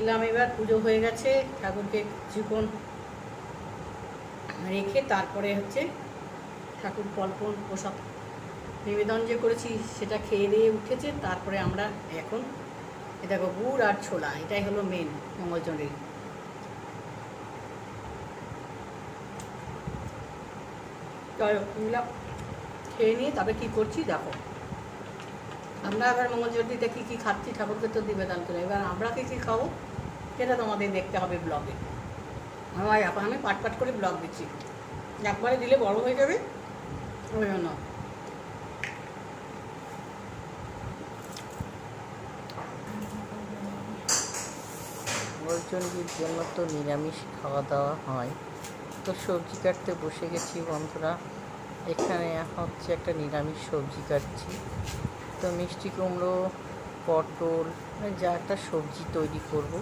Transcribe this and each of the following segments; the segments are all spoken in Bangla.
এলাম এবার, পুজো হয়ে গেছে, ঠাকুরকে জীবন রেখে তারপরে হচ্ছে ঠাকুর কল্পন প্রসাদ নিবেদন যে করেছি, সেটা খেয়ে দিয়ে উঠেছে। তারপরে আমরা এখন দেখো, গুড় আর ছোলা, এটাই হলো মেন এগুলো খেয়ে নিয়ে তবে কী করছি, দেখো। আমরা এবার মঙ্গলচন্ডীতে কী কী খাচ্ছি, ঠাকুরকে তো নিবেদন করে। এবার আমরা কী কী খাব, সেটা তোমাদের দেখতে হবে ব্লগে আমার এখন আমি পাট পাট করে ব্লগ দিচ্ছি। একবারে দিলে বড় হয়ে যাবে, ওই জন্য। মঙ্গলচণ্ডীর জন্য তো নিরামিষ খাওয়া দাওয়া হয়। তো সবজি কাটতে বসে গেছি বন্ধুরা। এখানে হচ্ছে একটা নিরামিষ সবজি কাটছি। তো মিষ্টি কুমড়ো পটল মানে যা একটা সবজি তৈরি করব।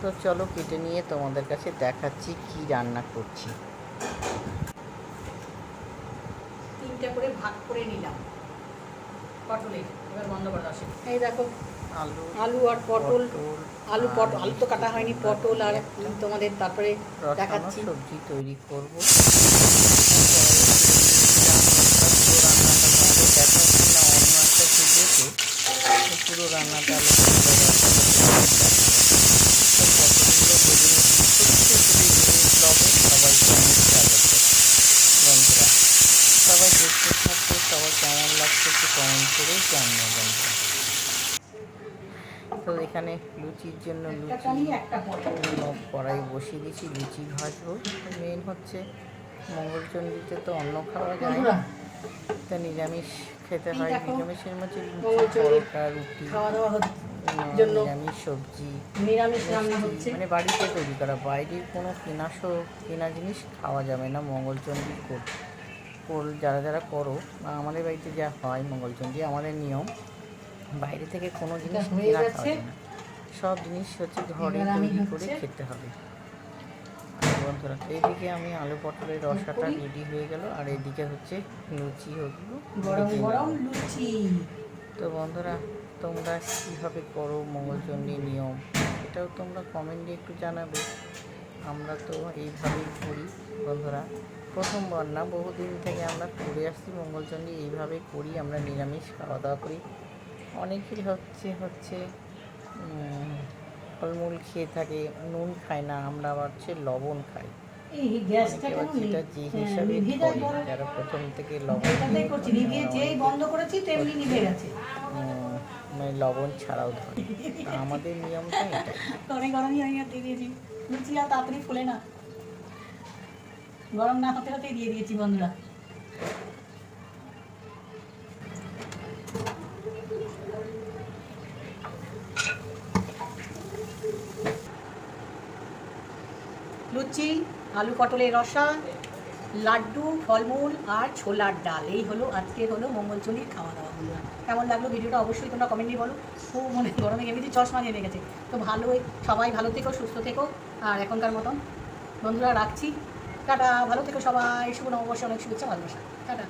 তো চলো কেটে নিয়ে তোমাদের কাছে দেখাচ্ছি কি রান্না করছি। তিনটে করে ভাগ করে নিলাম। পটলের এবার বন্ধ করে আসে এই দেখো আলু আলু আর পটল আলু পটল আলু। তো কাটা হয়নি পটল আর তোমাদের তারপরে দেখাচ্ছি। সবজি তৈরি করব রান্নাটা দেখাচ্ছি না অন্য একটা ভিডিওতে তো পুরো রান্নাটা আলোচনা তো কতগুলো বেগুনের ব্লগে সবাইকে অনেক স্বাগত বন্ধুরা। সবাই দেখতে থাকতে সবাই কেমন লাগছে একটু কমেন্ট করেই জানিয়ে বন্ধুরা। তো এখানে লুচির জন্য লুচি কড়াই বসিয়ে দিয়েছি লুচি ভাজবো। মেন হচ্ছে মঙ্গলচণ্ডীতে তো অন্ন খাওয়া যায় না তা নিরামিষ খেতে হয় নিরামিষের মধ্যে পরোটা রুটি খাওয়া দাওয়া জন্য নিরামিষ সবজি। নিরামিষ রান্না হচ্ছে। মানে বাড়িতে তৈরি করা বাইরের কোনো কেনা কেনা জিনিস খাওয়া যাবে না মঙ্গলচণ্ডী কর- কর যারা যারা করো বা আমাদের বাড়িতে যা হয় মঙ্গলচণ্ডী আমাদের নিয়ম বাইরে থেকে কোনো জিনিস কেনা খাওয়া যায় না। সব জিনিস হচ্ছে ঘরে তৈরি করে খেতে হবে। বন্ধুরা এইদিকে আমি আলু পটলের রসাটা রেডি হয়ে গেল আর এদিকে হচ্ছে লুচি হলো গরম গরম লুচি। তো বন্ধুরা তোমরা কীভাবে করো মঙ্গলচণ্ডী নিয়ম? এটাও তোমরা কমেন্টে একটু জানাবে। আমরা তো এইভাবেই করি বন্ধুরা। প্রথমবার না বহুদিন থেকে আমরা করে আসছি মঙ্গলচণ্ডী এইভাবে করি আমরা নিরামিষ খাওয়া দাওয়া করি। অনেকেই হচ্ছে হচ্ছে ফলমূল খেয়ে থাকে নুন খায় না আমরা আবার হচ্ছে লবণ খাই। যে হ্যাঁ, হিসাবে। যারা প্রথম থেকে লবণ বন্ধ করেছি তেমনি নিভে গেছে। মানে লবণ ছাড়াও ধরে। আমাদের নিয়মটা গরমই দিয়েছি। লুচি আর তাড়াতাড়ি ফুলে না। গরম না হতে দিয়ে দিয়েছি বন্ধুরা। লুচি আলু পটলের রসা, লাড্ডু, ফলমূল আর ছোলার ডাল। এই হলো আজকের হলো মঙ্গলচলির খাওয়া দাওয়া হলো কেমন লাগল ভিডিওটা অবশ্যই তোমরা কমেন্টে বলো। খুব মনে গরমে এমনিতে চশমা নিয়ে গেছে। তো ভালোই, সবাই ভালো থেকো, সুস্থ থেকো। আর এখনকার মতন বন্ধুরা রাখছি। টাটা, ভালো থেকো সবাই। শুভ নববর্ষে, অনেক শুভেচ্ছা, ভালোবাসা। টাটা।